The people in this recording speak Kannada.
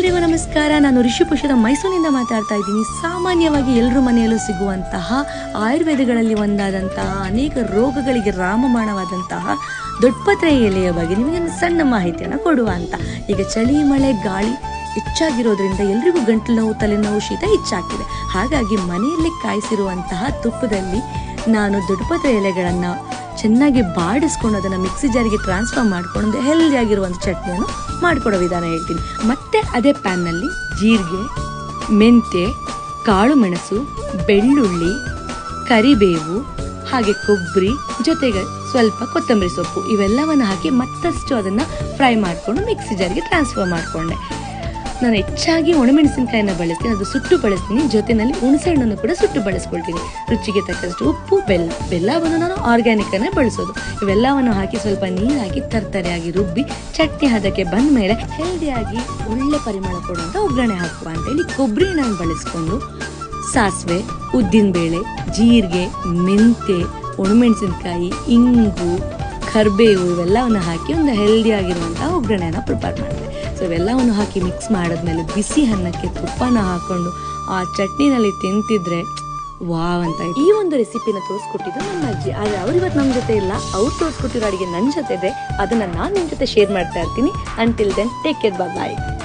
ಎಲ್ರಿಗೂ ನಮಸ್ಕಾರ. ನಾನು ಋಷಿಪುಷದ ಮೈಸೂರಿನಿಂದ ಮಾತಾಡ್ತಾ ಇದ್ದೀನಿ. ಸಾಮಾನ್ಯವಾಗಿ ಎಲ್ಲರೂ ಮನೆಯಲ್ಲೂ ಸಿಗುವಂತಹ ಆಯುರ್ವೇದಗಳಲ್ಲಿ ಒಂದಾದಂತಹ ಅನೇಕ ರೋಗಗಳಿಗೆ ರಾಮಬಾಣವಾದಂತಹ ದೊಡ್ಡಪತ್ರೆ ಎಲೆಯ ಬಗ್ಗೆ ನಿಮಗೆ ಒಂದು ಸಣ್ಣ ಮಾಹಿತಿಯನ್ನು ಕೊಡುವ ಅಂತ. ಈಗ ಚಳಿ, ಮಳೆ, ಗಾಳಿ ಹೆಚ್ಚಾಗಿರೋದ್ರಿಂದ ಎಲ್ರಿಗೂ ಗಂಟಲು ನೋವು, ತಲೆನೋವು, ಶೀತ ಹೆಚ್ಚಾಗ್ತಿದೆ. ಹಾಗಾಗಿ ಮನೆಯಲ್ಲಿ ಕಾಯಿಸಿರುವಂತಹ ತುಪ್ಪದಲ್ಲಿ ನಾನು ದೊಡ್ಡಪತ್ರೆ ಎಲೆಗಳನ್ನು ಚೆನ್ನಾಗಿ ಬಾಡಿಸ್ಕೊಂಡು ಅದನ್ನು ಮಿಕ್ಸಿ ಜಾರಿಗೆ ಟ್ರಾನ್ಸ್ಫರ್ ಮಾಡ್ಕೊಂಡು ಹೆಲ್ದಿ ಒಂದು ಚಟ್ನಿಯನ್ನು ಮಾಡಿಕೊಡೋ ವಿಧಾನ ಹೇಳ್ತೀನಿ. ಮತ್ತೆ ಅದೇ ಪ್ಯಾನ್ನಲ್ಲಿ ಜೀರಿಗೆ ಮೆಂತೆ ಕಾಳು ಮೆಣಸು, ಬೆಳ್ಳುಳ್ಳಿ, ಕರಿಬೇವು, ಹಾಗೆ ಕೊಬ್ಬರಿ, ಜೊತೆಗೆ ಸ್ವಲ್ಪ ಕೊತ್ತಂಬರಿ ಸೊಪ್ಪು ಇವೆಲ್ಲವನ್ನು ಹಾಕಿ ಮತ್ತಷ್ಟು ಅದನ್ನು ಫ್ರೈ ಮಾಡಿಕೊಂಡು ಮಿಕ್ಸಿ ಜಾರಿಗೆ ಟ್ರಾನ್ಸ್ಫರ್ ಮಾಡಿಕೊಂಡೆ. ನಾನು ಹೆಚ್ಚಾಗಿ ಒಣಮೆಣಸಿನಕಾಯಿನ ಬಳಸ್ತೀನಿ, ಅದು ಸುಟ್ಟು ಬಳಸ್ತೀನಿ ಜೊತೆಯಲ್ಲಿ ಹುಣಸೆಹಣ್ಣನ್ನು ಕೂಡ ಸುಟ್ಟು ಬಳಸ್ಕೊಳ್ತೀನಿ. ರುಚಿಗೆ ತಕ್ಕಷ್ಟು ಉಪ್ಪು, ಬೆಲ್ಲ, ಬೆಲ್ಲವನ್ನು ನಾನು ಆರ್ಗ್ಯಾನಿಕ್ ಅನ್ನೇ ಬಳಸೋದು. ಇವೆಲ್ಲವನ್ನು ಹಾಕಿ ಸ್ವಲ್ಪ ನೀರು ಹಾಕಿ ತರ್ತರೆಯಾಗಿ ರುಬ್ಬಿ, ಚಟ್ನಿ ಹದಕ್ಕೆ ಬಂದ ಮೇಲೆ ಹೆಲ್ದಿಯಾಗಿ ಒಳ್ಳೆ ಪರಿಮಳ ಕೊಡುವಂಥ ಒಗ್ಗರಣೆ ಹಾಕುವ ಅಂತೇಳಿ ಕೊಬ್ಬರಿ ನಾನು ಬಳಸ್ಕೊಂಡು ಸಾಸಿವೆ, ಉದ್ದಿನಬೇಳೆ, ಜೀರಿಗೆ ಮೆಂತೆ ಒಣಮೆಣಸಿನಕಾಯಿ, ಇಂಗು, ಕರ್ಬೇವು ಇವೆಲ್ಲವನ್ನು ಹಾಕಿ ಒಂದು ಹೆಲ್ದಿ ಆಗಿರುವಂತಹ ಒಗ್ಗರಣೆಯನ್ನು ಪ್ರಿಪೇರ್ ಮಾಡಿದೆ ಸೊ ಇವೆಲ್ಲವನ್ನು ಹಾಕಿ ಮಿಕ್ಸ್ ಮಾಡಿದ್ಮೇಲೆ ಬಿಸಿ ಅನ್ನಕ್ಕೆ ತುಪ್ಪನ ಹಾಕೊಂಡು ಆ ಚಟ್ನಿನಲ್ಲಿ ತಿಂತಿದ್ರೆ ವಾವ್ ಅಂತ ಈ ಒಂದು ರೆಸಿಪಿನ ತೋರಿಸ್ಕೊಟ್ಟಿದ್ದು ನಮ್ಮ ಅಜ್ಜಿ. ಆದ್ರೆ ಅವ್ರು ಇವತ್ತು ನಮ್ಮ ಜೊತೆ ಇಲ್ಲ. ಅವ್ರು ತೋರಿಸ್ಕೊಟ್ಟಿರೋ ಅಡಿಗೆ ನನ್ನ ಜೊತೆ ಇದೆ ಅದನ್ನ ನಾನು ನಿಮ್ಮ ಜೊತೆ ಶೇರ್ ಮಾಡ್ತಾ ಇರ್ತೀನಿ. Until then take care bye